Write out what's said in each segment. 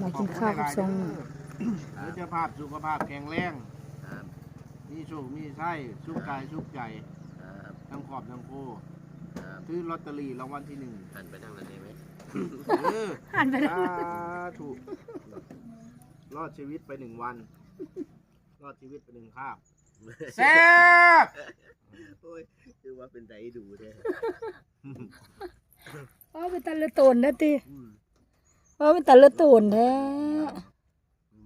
มากินข้าวกับทรงแล้วจะภาพสุขภาพแข็งแรงครับมีโชคมีไส้สุขกายสุขใจครับทั้งขอบทั้งโคครับซื้อลอตเตอรี่รางวัลที่หนึ่งหันไปทางนั้นได้ไหมเออหันไปแล้วสาธุรอดชีวิตไปหนึ่งวัน รอดชีวิตไปหนึ่งคาบแซ่บโอ้ยคือว่าเป็นใจดูแท้อ๋อเป็นตะละโตนนะติอืม อ๋อเป็นตะละโตนแท้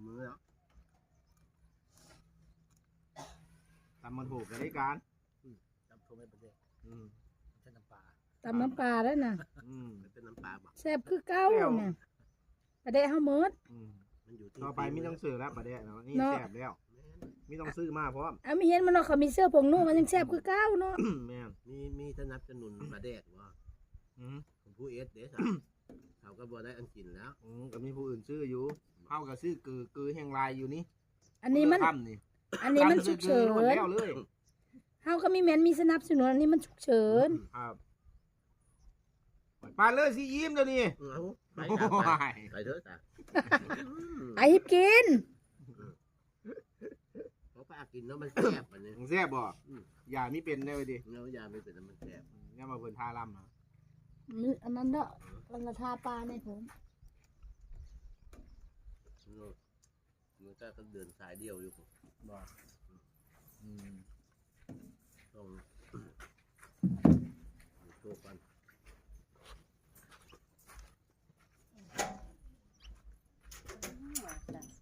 มือแล้วทำมันถูกกันได้การจำโทรไม่เป็นไรอืมใช้น้ำปลาตำน้ำปลาแล้วน่ะอืมมันเป็นน้ำปลาบ่แซ่บคือเก่าน่ะประเดะเฮาหมดอืมมันอยู่ที่ต่อไปไม่ต้องซื้อแล้วประเดี๋ยวนี่เนาะแซ่บแล้วไม่ต้องซื้อมาพร้อมอะมีเห็นมันเนาะเขามีเสื้อผงนุ่งมันยังแซ่บคือเก่าเนาะแม่นมีมีสนับสนุนประเดกว่าอืมของผู้เอสเดสอะ เขาก็บ่ได้อันกินแล้วอืมก็มีผู้อื่นซื้ออยู่เข้ากับซื้อกือกือแห่งลายอยู่นี่อันนี้มันค่ำนี่อันนี้มันฉุกเฉิทำซื้อกือหมดนแล้วเลยเฮาก็มีแม่นมีสนับสนุนอันนี้มันฉุกเฉิน ครับปลาเลยสิยิ้มเดี๋ยวนี้เอาไปโอ้จ้ะไปยไปเถอะจ้ะไอ้หิบกิน เขาปลากินแล้วมันแซ่บอันนี้แซ่บบ่อืม อย่ามีเป็นได้เลยดิเนื้อยาไม่เป็นน้ำมันแซ่บ อย่ามาเพิ่นท่าล่ำนะ นี่อันนั้นเด้อลังกะทาปลาในผมเนอะมันก็ต้องเดินสายเดียวอยู่บ่อืม ต้องโชว์กัน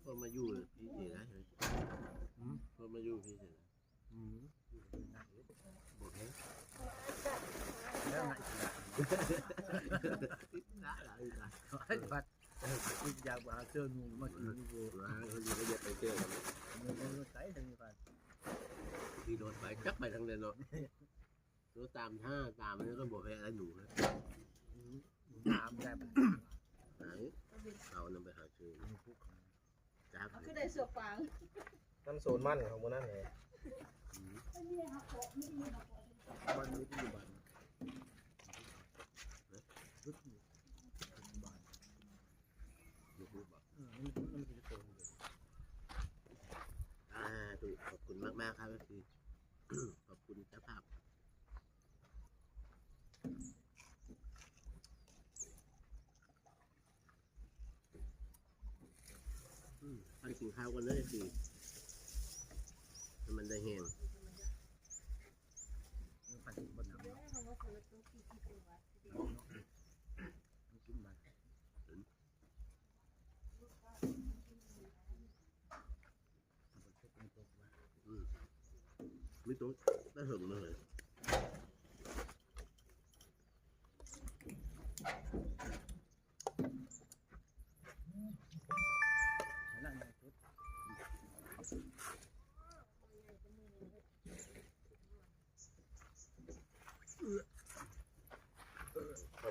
พอมาอยู่พี่เจ๋นะพอมาอยู่พี่เจ๋นะ อืม บอกให้ อยากาเจอนูมากินดูร้านเขาอยู่ก็อย่าไปเจอกันมับพี่โดนไปจักไปทางเดินเนาะรถตามท่าตามมันก็บอกให้อะไรหนูนะน้ำได้บัดไหนเอานำไปหาซื้อจ้าคือได้เสือฟางน้ำโซนมั่นของมันนั่นเลย วันนี้ที่อยู่บัด ลูกบอก มันมันจะโต อ่าถูกขอบคุณมากมากๆครับก็คือ ขอบคุณเจ้าภาพอื มไปกินข้าวกันเลยสิมันได้แห้งมันไม่ต้องได้หึงเลย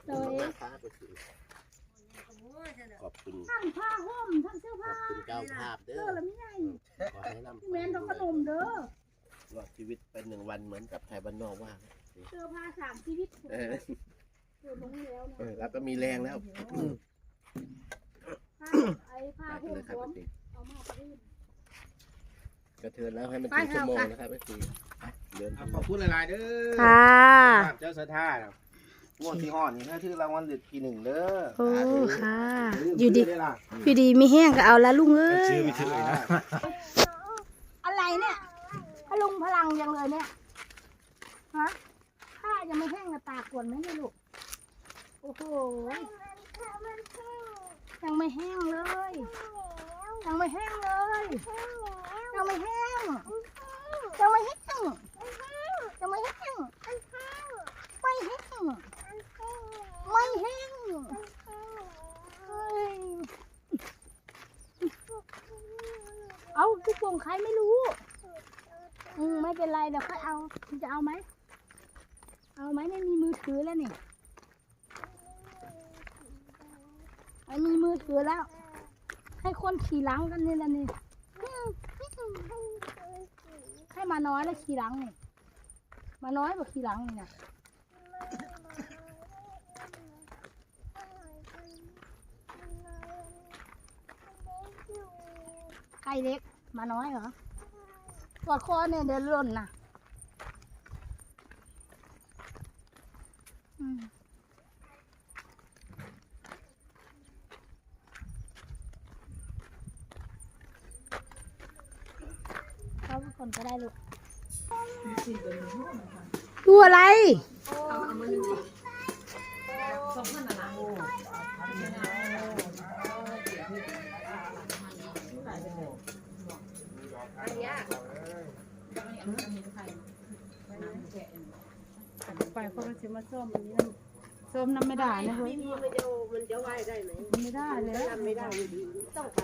ขอบคุณมากๆครับก็คือขอบคุณทั้งผ้าห่มทั้งเสื้อขผ้าอบคุณเจ้าภาพเด้เสื้ออละไม่ใหญ่ขอให้นำแม่นต้องขนมเด้อรอดชีวิตไปหนึ่งวันเหมือนกับไทยบ้านนอกว่าเสื้อผ้าสามชีวิตเออเสื้อลงแล้วเออแล้วก็มีแรงแล้วผ้าไอ้ผ้าไปห่มเลยคสรับวมพี่เอามาไปรีดกระเทือนแล้วให้มันไปถึงชั่วโมงค่ะนะครับพี่เดินขอบคุณหลายๆเด้อค่ะ เจ้าสะท่าครับ งวดที่ห่อนี่ถ้าชื่อรางวัลเด็ดทีหนึ่งเด้อโอ้ค่ะลืมอยู่ดีซื้ได้ล่ะอยู่ดีมีแห้งก็เอาละลุงเอ้ยชื่อไม่ชื่อนะอะไรเนี่ยพลุงพลังยังเลยเนี่ยฮะผ้ายังไม่แห้งกระตากกวนไหมเนี่ยลูกโอ้โหยังไม่แห้งเลยยังไม่แห้งเลยยังไม่แห้งยังไม่แห้งยังไม่แห้ง ไม่แห้ง ไม่แห้งเฮ้ย เอาทุกวงใครไม่รู้ อืมไม่เป็นไรเดี๋ยวค่อยเอาคุณจะเอาไหม เอาไหมไม่มีมือถือแล้วนี่ไม่มีมือถือแล้ว ให้คนขี่หลังกันนี่ละนี่ ให้มาน้อยแล้วขี่หลังนี่ มาน้อยกว่าขี่หลังนี่นะส์เล็ก มาน้อยเหรอปวดคอเนี่ยเดินล่นน่ะเขาไปก่อนก็ได้ลูกดูอะไรไไปเขาก็จะมาส้มอันนี้นะส้มน้ำไม่ได้นะเฮ้ยมันจะมันจะไหวได้ไหมไม่ได้เลยทำไม่ได้ต้องไป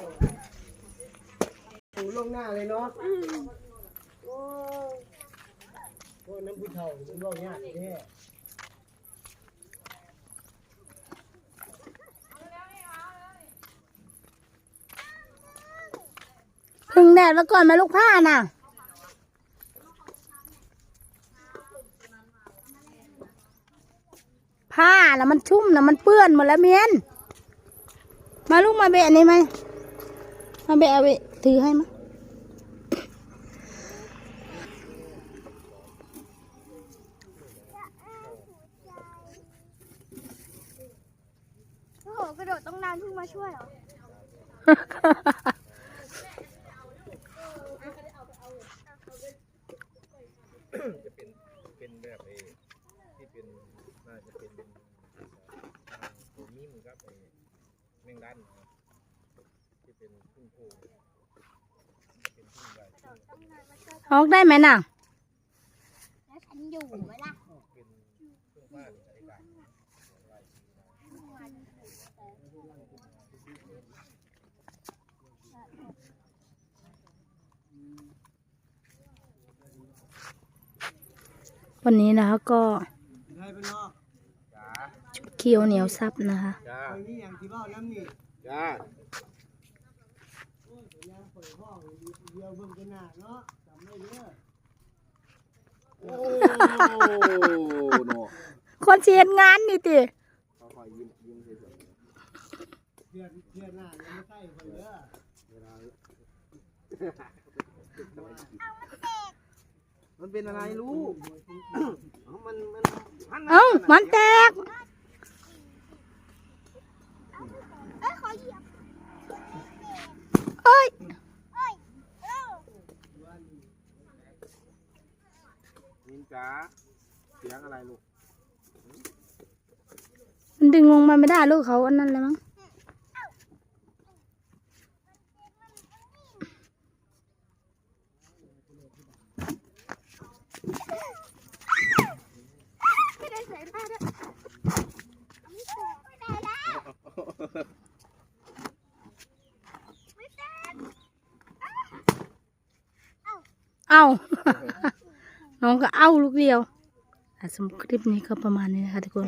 ถูลงหน้าเลยเนาะโอ้พวกน้ำผู้เฒ่ามันร้องยากแท้ พึ่งแดดมาก่อนไหมาลูกผ้าน่ะ ผ้าน่ะมันชุ่มน่ะมันเปื้อนหมดแล้วเมียน มาลูกมาเบะนี่ไหมมาเบะเอาเบะถือให้มาโอ้โหกระโดดต้องนานเพิ่งมาช่วยเหรอ จะเป็นเป็นแบบเอที่เป็นน่าจะเป็นเป็นตัวนิ่มครับไอ้แมงดันนะครับที่เป็นพึ่งโพงเป็นพึ่งใหญ่พึ่งต้องนานมาช่วยออกได้ไหมน่ะแล้วฉันอยู่ไหมล่ะเป็นพึ่งบ้านอะไร วันนี้นะคะก็ได้เป็นเนาะจ้าเคี้ยวเหนียวซับนะคะจ้าไอ้นี่อย่างที่ว่าน้ำนี่จ้าโอ้ยสัญญาเปิดห้องเดียวเบิ่งกันหน้าเนาะจำไม่เด้อโอ้โนคนเชียนงานนี่ติเขาคอยยิ้มยิ้มเฉยเพื่อนเพื่อนหน้ายังไม่ใช่คนเด้อๆเวลามันเป็นอะไรลูกเอ้ามันมันหันหน้เอ้ามันแตก เอ้ยขอเหยียบเอ้ย เอ้ยเอ้านินจ๋าเสียงอะไรลูก มันดึงลงมาไม่ได้ลูกเขาอันนั้นเลยมั้ง ไม่ได้ใส่ผ้าด้วยไม่ใส่ไม่ได้แล้วไม่แตก เอ้า น้องก็เอ้าลูกเดียวอะสำหรับคลิปนี้ก็ประมาณนี้นะคะทุกคน